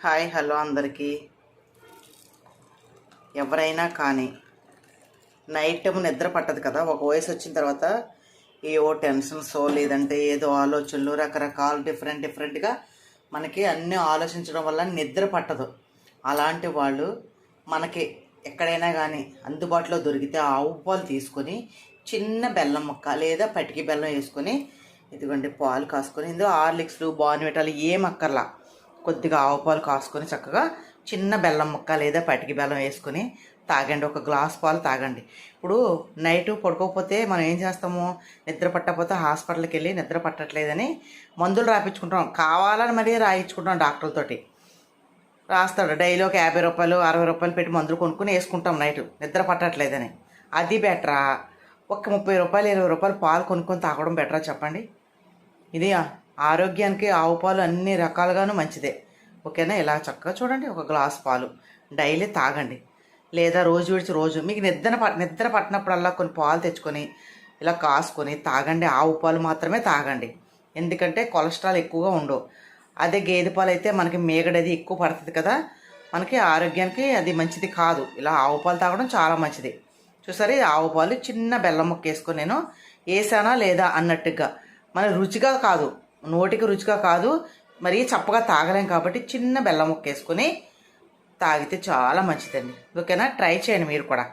Hi hello అందరికీ. ఎవరైనా కానీ నైట్ టైం నిద్ర పట్టదు కదా ఒక వయసు వచ్చిన తర్వాత ఏవో టెన్షన్స్ లేదంటే ఏదో ఆలోచనలు రకరకాలు డిఫరెంట్ డిఫరెంట్గా మనకి అన్నీ ఆలోచించడం వల్ల నిద్ర పట్టదు. అలాంటి వాళ్ళు మనకి ఎక్కడైనా కానీ అందుబాటులో దొరికితే ఆవు పాలు తీసుకొని చిన్న బెల్లం ముక్క లేదా పటికి బెల్లం వేసుకొని ఇదిగోండి పాలు కాసుకొని ఇందులో హార్లిక్స్లు బాన్విటాలు ఏం అక్కర్లా. కొద్దిగా ఆవు పాలు కాసుకొని చక్కగా చిన్న బెల్లం ముక్క లేదా పటికి బెల్లం వేసుకొని తాగండి. ఒక గ్లాస్ పాలు తాగండి. ఇప్పుడు నైట్ పడుకోకపోతే మనం ఏం చేస్తాము? నిద్ర పట్టకపోతే హాస్పిటల్కి వెళ్ళి నిద్ర పట్టట్లేదని మందులు రాయించుకుంటాం కావాలని మరీ రాయించుకుంటాం డాక్టర్లతోటి రాస్తాడు. డైలీ ఒక యాభై రూపాయలు అరవై రూపాయలు పెట్టి మందులు కొనుక్కొని వేసుకుంటాం నైట్. నిద్ర పట్టట్లేదని. అది బెటరా? ఒక ముప్పై రూపాయలు ఇరవై రూపాయలు పాలు కొనుక్కొని తాగడం బెటరా చెప్పండి? ఇది ఆరోగ్యానికి ఆవు పాలు అన్ని రకాలుగాను మంచిదే. ఓకేనా? ఇలా చక్కగా చూడండి. ఒక గ్లాస్ పాలు. డైలీ తాగండి. లేదా రోజు విడిచి రోజు మీకు నిద్ర నిద్ర పట్టినప్పుడల్లా కొన్ని పాలు తెచ్చుకొని ఇలా కాసుకొని తాగండి. ఆవు పాలు మాత్రమే తాగండి. ఎందుకంటే కొలెస్ట్రాల్ ఎక్కువగా ఉండవు. అదే గేదె పాలు అయితే మనకి మేగడది ఎక్కువ పడుతుంది కదా. మనకి ఆరోగ్యానికి అది మంచిది కాదు. ఇలా ఆవు పాలు తాగడం చాలా మంచిది. చూసారి? ఆవు పాలు చిన్న బెల్లం ముక్క వేసుకొని నేను వేసానా లేదా అన్నట్టుగా. మన రుచిగా కాదు. నోటికి రుచిగా కాదు మరీ చప్పగా తాగలేం కాబట్టి చిన్న బెల్లం ముక్క వేసుకొని తాగితే చాలా మంచిదండి. ఓకేనా? ట్రై చేయండి మీరు కూడా.